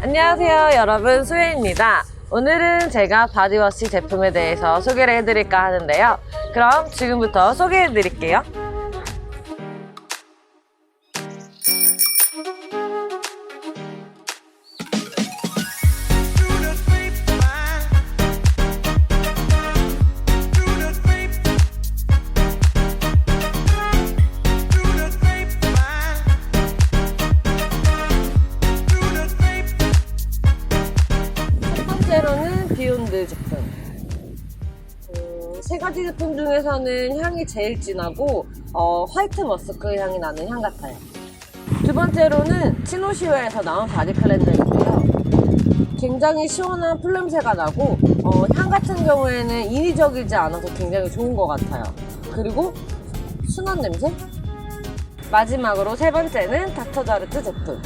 안녕하세요 여러분. 수혜입니다. 오늘은 제가 바디워시 제품에 대해서 소개를 해드릴까 하는데요. 그럼 지금부터 소개해드릴게요 비욘드 제품. 음, 세 가지 제품 중에서는 향이 제일 진하고 어, 화이트 머스크 향이 나는 향 같아요. 두 번째로는 치노시오에서 나온 바디 클렌저인데요. 굉장히 시원한 풀냄새가 나고 어, 향 같은 경우에는 인위적이지 않아서 굉장히 좋은 것 같아요. 그리고 순한 냄새? 마지막으로 세 번째는 닥터자르트 제품.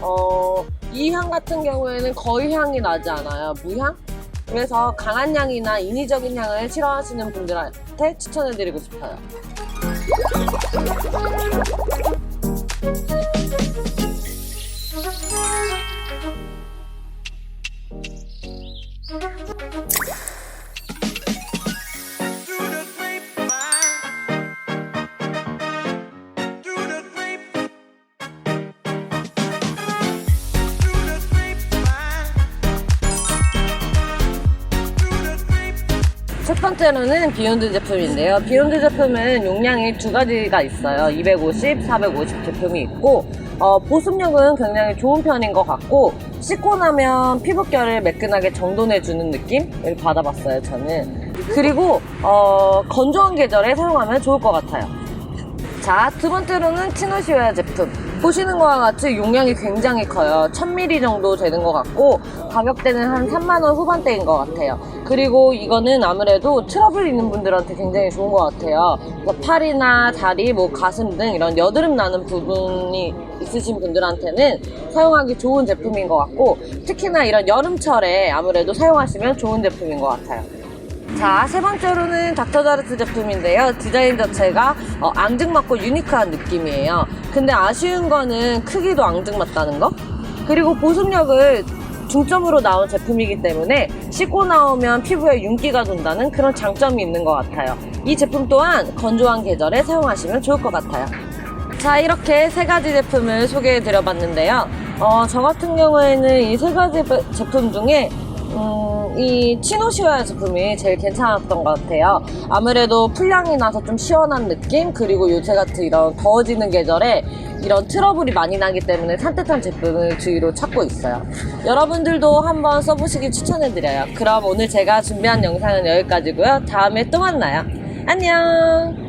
어, 이 향 같은 경우에는 거의 향이 나지 않아요. 무향? 그래서 강한 향이나 인위적인 향을 싫어하시는 분들한테 추천해드리고 싶어요. 첫 번째로는 비욘드 제품인데요. 비욘드 제품은 용량이 두 가지가 있어요. 250, 450 제품이 있고, 어, 보습력은 굉장히 좋은 편인 것 같고, 씻고 나면 피부결을 매끈하게 정돈해주는 느낌을 받아봤어요, 저는. 그리고, 어, 건조한 계절에 사용하면 좋을 것 같아요. 자, 두 번째로는 치노시오야 제품. 보시는 것과 같이 용량이 굉장히 커요. 1000ml 정도 되는 것 같고, 가격대는 한 3만원 후반대인 것 같아요. 그리고 이거는 아무래도 트러블 있는 분들한테 굉장히 좋은 것 같아요. 그래서 팔이나 다리, 뭐 가슴 등 이런 여드름 나는 부분이 있으신 분들한테는 사용하기 좋은 제품인 것 같고, 특히나 이런 여름철에 아무래도 사용하시면 좋은 제품인 것 같아요. 자, 세 번째로는 닥터자르트 제품인데요. 디자인 자체가 어, 앙증맞고 유니크한 느낌이에요. 근데 아쉬운 거는 크기도 앙증맞다는 거? 그리고 보습력을 중점으로 나온 제품이기 때문에 씻고 나오면 피부에 윤기가 돈다는 그런 장점이 있는 것 같아요. 이 제품 또한 건조한 계절에 사용하시면 좋을 것 같아요. 자, 이렇게 세 가지 제품을 소개해 드려봤는데요. 어, 저 같은 경우에는 이 세 가지 제- 제품 중에 음, 이 치노시오야 제품이 제일 괜찮았던 것 같아요. 아무래도 풀향이 나서 좀 시원한 느낌, 그리고 요새 같은 이런 더워지는 계절에 이런 트러블이 많이 나기 때문에 산뜻한 제품을 주위로 찾고 있어요. 여러분들도 한번 써보시길 추천해드려요. 그럼 오늘 제가 준비한 영상은 여기까지고요. 다음에 또 만나요. 안녕!